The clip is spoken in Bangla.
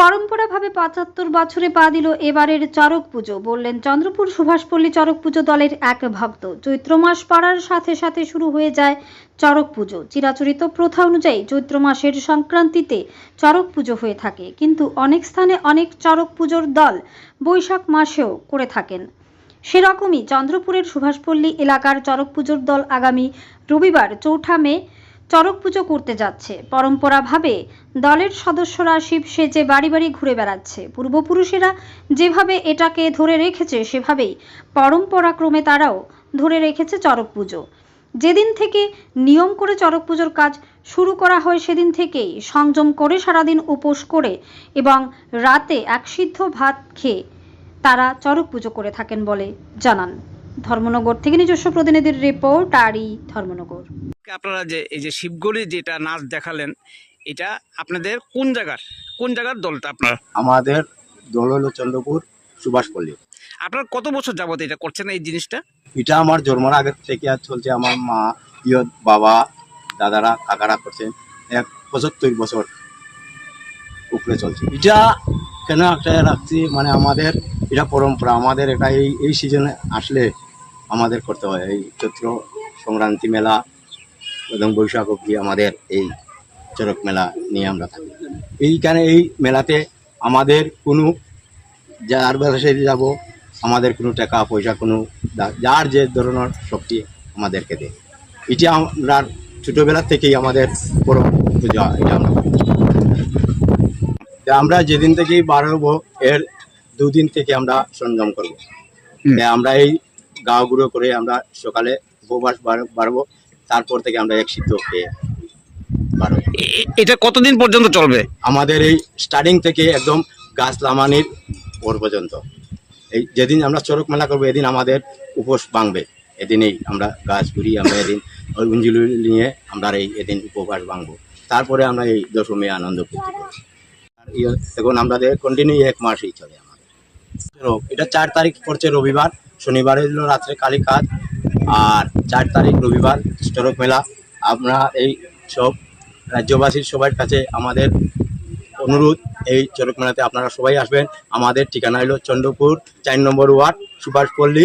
পরম্পরাভাবে পঁচাত্তর বছরে পা দিল এবারের চড়ক পুজো, বললেন চন্দ্রপুর সুভাষপল্লী চড়ক পুজো দলের এক ভক্ত। চৈত্র মাস পাড়ার সাথে সাথে শুরু হয়ে যায় চড়ক পুজো। চিরাচরিত প্রথা অনুযায়ী চৈত্র মাসের সংক্রান্তিতে চড়ক পুজো হয়ে থাকে, কিন্তু অনেক স্থানে অনেক চড়ক পুজোর দল বৈশাখ মাসেও করে থাকেন। সেরকমই চন্দ্রপুরের সুভাষপল্লী এলাকার চড়ক পুজোর দল আগামী রবিবার চৌঠা মে চড়ক পুজো করতে যাচ্ছে। পরম্পরাভাবে দলের সদস্যরা শিব সেজে বাড়ি বাড়ি ঘুরে বেড়াচ্ছে। পূর্বপুরুষেরা যেভাবে এটাকে ধরে রেখেছে, সেভাবেই পরম্পরাক্রমে তারাও ধরে রেখেছে চড়ক পুজো। যেদিন থেকে নিয়ম করে চড়ক পুজোর কাজ শুরু করা হয়, সেদিন থেকেই সংযম করে সারাদিন উপোস করে এবং রাতে এক সিদ্ধ ভাত খেয়ে তারা চড়ক পুজো করে থাকেন বলে জানান। ধর্মনগর থেকে নিজস্ব প্রতিনিধির রিপোর্ট আরই ধর্মনগর। আপনারা যে এই যে শিবগড়ি যেটা নাচ দেখালেন এটা আপনাদের কোন জায়গার কোন জায়গার দলটা আপনার? আমাদের দল হলো চন্দ্রপুর সুভাষপল্লী আপনার কত বছর যাবত এটা করছেন এই জিনিসটা? এটা আমার জন্মের আগে থেকে আর চলছে আমার মা ইয় বাবা দাদারা কাকারা করছেন এক পঁচাত্তর বছর উপরে চলছে। এটা কেন একটা রাখছি মানে আমাদের এটা পরম্পরা আমাদের এটা এই এই সিজনে আসলে আমাদের করতে হয়। এই চৈত্র সংক্রান্তি মেলা এবং বৈশাখ অবধি আমাদের এই চরক মেলা নিয়ে আমরা থাকি। এইখানে এই মেলাতে আমাদের কোনো যার ব্যবসায় যাব আমাদের কোনো টাকা পয়সা কোনো যার যে ধরনের শক্তি আমাদেরকে দেয়। এটি আমরা ছোটোবেলা থেকেই আমাদের বড় পূজা এটা আমরা আমরা যেদিন থেকেই বার হব এর দুদিন থেকে আমরা সংযম করব। আমরা এই গাঁওগুলো করে আমরা সকালে উপবাস বাড়বো তারপর থেকে আমরা এক সিদ্ধ খেয়ে এটা কতদিন পর্যন্ত চলবে? আমাদের এই স্টার্টিং থেকে একদম গাছ লামানির ওর পর্যন্ত। এই যেদিন আমরা চড়ক মেলা করব এদিন আমাদের উপোস ভাঙবে। এদিনেই আমরা গাছ ঘুরি আমরা এদিন ওই উঞ্জুলি নিয়ে আমরা এই এদিন উপবাস ভাঙবো। তারপরে আমরা এই দশমী আনন্দ করতে ইয়ে- এখন আমাদের কন্টিনিউ এক মাসই চলে এটা চার তারিখ পড়ছে রবিবার, শনিবারে হলো রাত্রে কালী কাজ, আর চার তারিখ রবিবার স্টরক মেলা। আমরা এই সব রাজ্যবাসীর সবার কাছে আমাদের অনুরোধ, এই চরক মেলাতে আপনারা সবাই আসবেন। আমাদের ঠিকানা হলো চন্দ্রপুর, চার নম্বর ওয়ার্ড, সুভাষপল্লী।